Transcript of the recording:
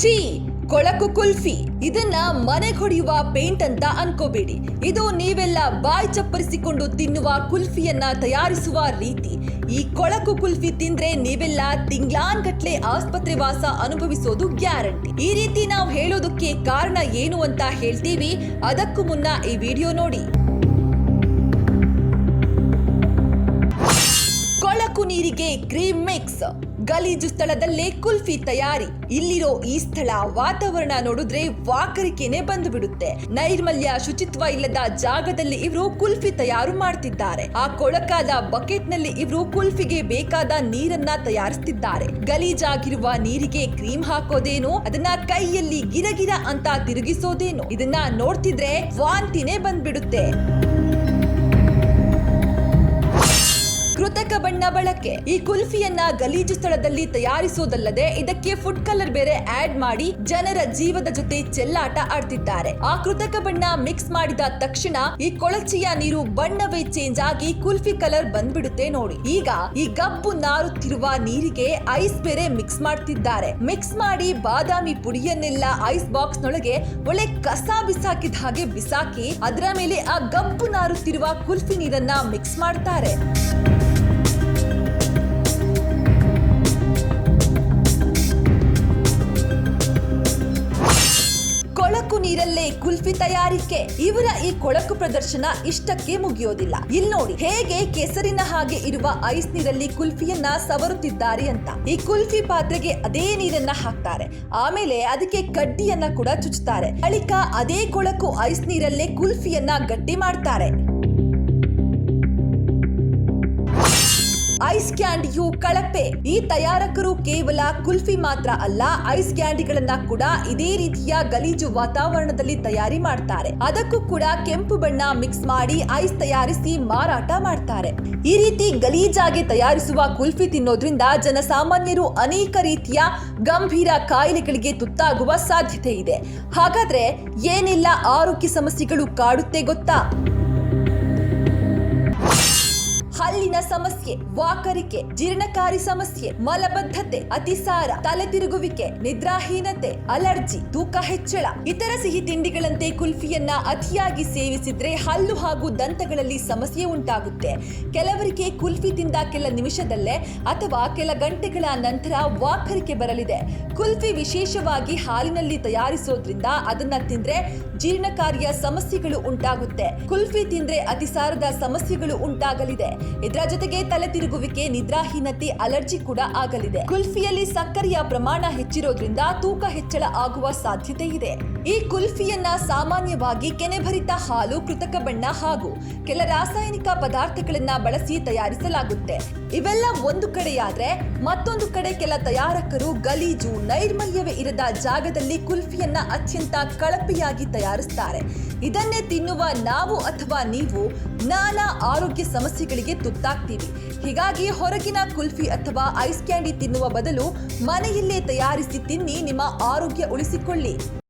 ಛೀ, ಕೊಳಕು ಕುಲ್ಫಿ. ಇದನ್ನ ಮನೆಗೆ ಹೊಡೆಯುವ ಪೇಂಟ್ ಅಂತ ಅನ್ಕೋಬೇಡಿ. ಇದು ನೀವೆಲ್ಲ ಬಾಯಿ ಚಪ್ಪರಿಸಿಕೊಂಡು ತಿನ್ನುವ ಕುಲ್ಫಿಯನ್ನ ತಯಾರಿಸುವ ರೀತಿ. ಈ ಕೊಳಕು ಕುಲ್ಫಿ ತಿಂದ್ರೆ ನೀವೆಲ್ಲ ತಿಂಗ್ಲಾನ್ಗಟ್ಲೆ ಆಸ್ಪತ್ರೆ ವಾಸ ಅನುಭವಿಸೋದು ಗ್ಯಾರಂಟಿ. ಈ ರೀತಿ ನಾವು ಹೇಳೋದಕ್ಕೆ ಕಾರಣ ಏನು ಅಂತ ಹೇಳ್ತೀವಿ. ಅದಕ್ಕೂ ಮುನ್ನ ಈ ವಿಡಿಯೋ ನೋಡಿ. ಕೊಳಕು ನೀರಿಗೆ ಕ್ರೀಮ್ ಮಿಕ್ಸ್. ಗಲೀಜು ಸ್ಥಳದಲ್ಲೇ ಕುಲ್ಫಿ ತಯಾರಿ. ಇಲ್ಲಿರೋ ಈ ಸ್ಥಳ ವಾತಾವರಣ ನೋಡಿದ್ರೆ ವಾಕರಿಕೆನೆ ಬಂದು ಬಿಡುತ್ತೆ ನೈರ್ಮಲ್ಯ ಶುಚಿತ್ವ ಇಲ್ಲದ ಜಾಗದಲ್ಲಿ ಇವರು ಕುಲ್ಫಿ ತಯಾರು ಮಾಡ್ತಿದ್ದಾರೆ. ಆ ಕೊಳಕಾದ ಬಕೆಟ್ನಲ್ಲಿ ಇವರು ಕುಲ್ಫಿಗೆ ಬೇಕಾದ ನೀರನ್ನ ತಯಾರಿಸ್ತಿದ್ದಾರೆ. ಗಲೀಜಾಗಿರುವ ನೀರಿಗೆ ಕ್ರೀಮ್ ಹಾಕೋದೇನು, ಅದನ್ನ ಕೈಯಲ್ಲಿ ಗಿರಗಿರ ಅಂತ ತಿರುಗಿಸೋದೇನು. ಇದನ್ನ ನೋಡ್ತಿದ್ರೆ ವಾಂತಿನೇ ಬಂದ್ಬಿಡುತ್ತೆ. ಕೃತಕ ಬಣ್ಣ ಬಳಕೆ. ಈ ಕುಲ್ಫಿಯನ್ನ ಗಲೀಜು ಸ್ಥಳದಲ್ಲಿ ತಯಾರಿಸುವುದಲ್ಲದೆ ಇದಕ್ಕೆ ಫುಡ್ ಕಲರ್ ಬೇರೆ ಆಡ್ ಮಾಡಿ ಜನರ ಜೀವದ ಜೊತೆ ಚೆಲ್ಲಾಟ ಆಡ್ತಿದ್ದಾರೆ. ಆ ಕೃತಕ ಬಣ್ಣ ಮಿಕ್ಸ್ ಮಾಡಿದ ತಕ್ಷಣ ಈ ಕೊಳಚೆಯ ನೀರು ಬಣ್ಣವೇ ಚೇಂಜ್ ಆಗಿ ಕುಲ್ಫಿ ಕಲರ್ ಬಂದ್ಬಿಡುತ್ತೆ ನೋಡಿ. ಈಗ ಈ ಗಬ್ಬು ನಾರುತ್ತಿರುವ ನೀರಿಗೆ ಐಸ್ ಬೇರೆ ಮಿಕ್ಸ್ ಮಾಡ್ತಿದ್ದಾರೆ. ಮಿಕ್ಸ್ ಮಾಡಿ ಬಾದಾಮಿ ಪುಡಿಯನ್ನೆಲ್ಲ ಐಸ್ ಬಾಕ್ಸ್ ನೊಳಗೆ ಒಳ್ಳೆ ಕಸ ಬಿಸಾಕಿದ ಹಾಗೆ ಬಿಸಾಕಿ ಅದರ ಮೇಲೆ ಆ ಗಬ್ಬು ನಾರುತ್ತಿರುವ ಕುಲ್ಫಿ ನೀರನ್ನ ಮಿಕ್ಸ್ ಮಾಡ್ತಾರೆ. ನೀರಲ್ಲೇ ಕುಲ್ಫಿ ತಯಾರಿಕೆ. ಇವರ ಈ ಕೊಳಕು ಪ್ರದರ್ಶನ ಇಷ್ಟಕ್ಕೆ ಮುಗಿಯೋದಿಲ್ಲ. ಇಲ್ಲಿ ನೋಡಿ, ಹೇಗೆ ಕೆಸರಿನ ಹಾಗೆ ಇರುವ ಐಸ್ ನೀರಲ್ಲಿ ಕುಲ್ಫಿಯನ್ನ ಸವರುತ್ತಿದ್ದಾರೆ ಅಂತ. ಈ ಕುಲ್ಫಿ ಪಾತ್ರೆಗೆ ಅದೇ ನೀರನ್ನ ಹಾಕ್ತಾರೆ. ಆಮೇಲೆ ಅದಕ್ಕೆ ಕಡ್ಡಿಯನ್ನ ಕೂಡ ಚುಚ್ಚುತ್ತಾರೆ ಬಳಿಕ ಅದೇ ಕೊಳಕು ಐಸ್ ನೀರಲ್ಲೇ ಕುಲ್ಫಿಯನ್ನ ಗಟ್ಟಿ ಮಾಡ್ತಾರೆ. ಐಸ್ ಕ್ಯಾಂಡಿಯು ಕಳಪೆ. ಈ ತಯಾರಕರು ಕೇವಲ ಕುಲ್ಫಿ ಮಾತ್ರ ಅಲ್ಲ, ಐಸ್ ಕ್ಯಾಂಡಿಗಳನ್ನ ಕೂಡ ಇದೇ ರೀತಿಯ ಗಲೀಜು ವಾತಾವರಣದಲ್ಲಿ ತಯಾರಿ ಮಾಡ್ತಾರೆ. ಅದಕ್ಕೂ ಕೂಡ ಕೆಂಪು ಬಣ್ಣ ಮಿಕ್ಸ್ ಮಾಡಿ ಐಸ್ ತಯಾರಿಸಿ ಮಾರಾಟ ಮಾಡ್ತಾರೆ. ಈ ರೀತಿ ಗಲೀಜಾಗಿ ತಯಾರಿಸುವ ಕುಲ್ಫಿ ತಿನ್ನೋದ್ರಿಂದ ಜನಸಾಮಾನ್ಯರು ಅನೇಕ ರೀತಿಯ ಗಂಭೀರ ಕಾಯಿಲೆಗಳಿಗೆ ತುತ್ತಾಗುವ ಸಾಧ್ಯತೆ ಇದೆ. ಹಾಗಾದ್ರೆ ಏನೆಲ್ಲ, ಆರೋಗ್ಯ ಸಮಸ್ಯೆಗಳು ಕಾಡುತ್ತೆ ಗೊತ್ತಾ? ಹಲ್ಲಿನ ಸಮಸ್ಯೆ, ವಾಕರಿಕೆ, ಜೀರ್ಣಕಾರಿ ಸಮಸ್ಯೆ, ಮಲಬದ್ಧತೆ, ಅತಿಸಾರ ತಲೆ ತಿರುಗುವಿಕೆ ನಿದ್ರಾಹೀನತೆ, ಅಲರ್ಜಿ, ತೂಕ ಹೆಚ್ಚಳ, ಇತರ ಸಿಹಿ ತಿಂಡಿಗಳಂತೆ ಕುಲ್ಫಿಯನ್ನ ಅತಿಯಾಗಿ ಸೇವಿಸಿದ್ರೆ ಹಲ್ಲು ಹಾಗೂ ದಂತಗಳಲ್ಲಿ ಸಮಸ್ಯೆ ಉಂಟಾಗುತ್ತೆ. ಕೆಲವರಿಗೆ ಕುಲ್ಫಿ ತಿಂದ ಕೆಲ ನಿಮಿಷದಲ್ಲೇ ಅಥವಾ ಕೆಲ ಗಂಟೆಗಳ ನಂತರ ವಾಕರಿಕೆ ಬರಲಿದೆ. ಕುಲ್ಫಿ ವಿಶೇಷವಾಗಿ ಹಾಲಿನಲ್ಲಿ ತಯಾರಿಸೋದ್ರಿಂದ ಅದನ್ನ ತಿಂದ್ರೆ ಜೀರ್ಣಕಾರಿಯ ಸಮಸ್ಯೆಗಳು ಉಂಟಾಗುತ್ತೆ. ಕುಲ್ಫಿ ತಿಂದ್ರೆ ಅತಿಸಾರದ ಸಮಸ್ಯೆಗಳು ಉಂಟಾಗಲಿದೆ. ಇದರ ಜೊತೆಗೆ ತಲೆ ತಿರುಗುವಿಕೆ, ನಿದ್ರಾಹೀನತೆ, ಅಲರ್ಜಿ ಕೂಡ ಆಗಲಿದೆ. ಕುಲ್ಫಿಯಲ್ಲಿ ಸಕ್ಕರೆಯ ಪ್ರಮಾಣ ಹೆಚ್ಚಿರೋದ್ರಿಂದ ತೂಕ ಹೆಚ್ಚಳ ಆಗುವ ಸಾಧ್ಯತೆ ಇದೆ. ಈ ಕುಲ್ಫಿಯನ್ನ ಸಾಮಾನ್ಯವಾಗಿ ಕೆನೆಭರಿತ ಹಾಲು, ಕೃತಕ ಬಣ್ಣ ಹಾಗೂ ಕೆಲ ರಾಸಾಯನಿಕ ಪದಾರ್ಥಗಳನ್ನ ಬಳಸಿ ತಯಾರಿಸಲಾಗುತ್ತೆ. ಇವೆಲ್ಲ ಒಂದು ಕಡೆಯಾದ್ರೆ ಮತ್ತೊಂದು ಕಡೆ ಕೆಲ ತಯಾರಕರು ಗಲೀಜು, ನೈರ್ಮಲ್ಯವೇ ಇರದ ಜಾಗದಲ್ಲಿ ಕುಲ್ಫಿಯನ್ನ ಅತ್ಯಂತ ಕಳಪೆಯಾಗಿ ತಯಾರಿಸ್ತಾರೆ. ಇದನ್ನೇ ತಿನ್ನುವ ನಾವು ಅಥವಾ ನೀವು ನಾನಾ ಆರೋಗ್ಯ ಸಮಸ್ಯೆಗಳಿಗೆ ತುತ್ತಾಗ್ತೀವಿ. ಹೀಗಾಗಿ ಹೊರಗಿನ ಕುಲ್ಫಿ ಅಥವಾ ಐಸ್ ಕ್ಯಾಂಡಿ ತಿನ್ನುವ ಬದಲು ಮನೆಯಲ್ಲೇ ತಯಾರಿಸಿ ತಿನ್ನಿ, ನಿಮ್ಮ ಆರೋಗ್ಯ ಉಳಿಸಿಕೊಳ್ಳಿ.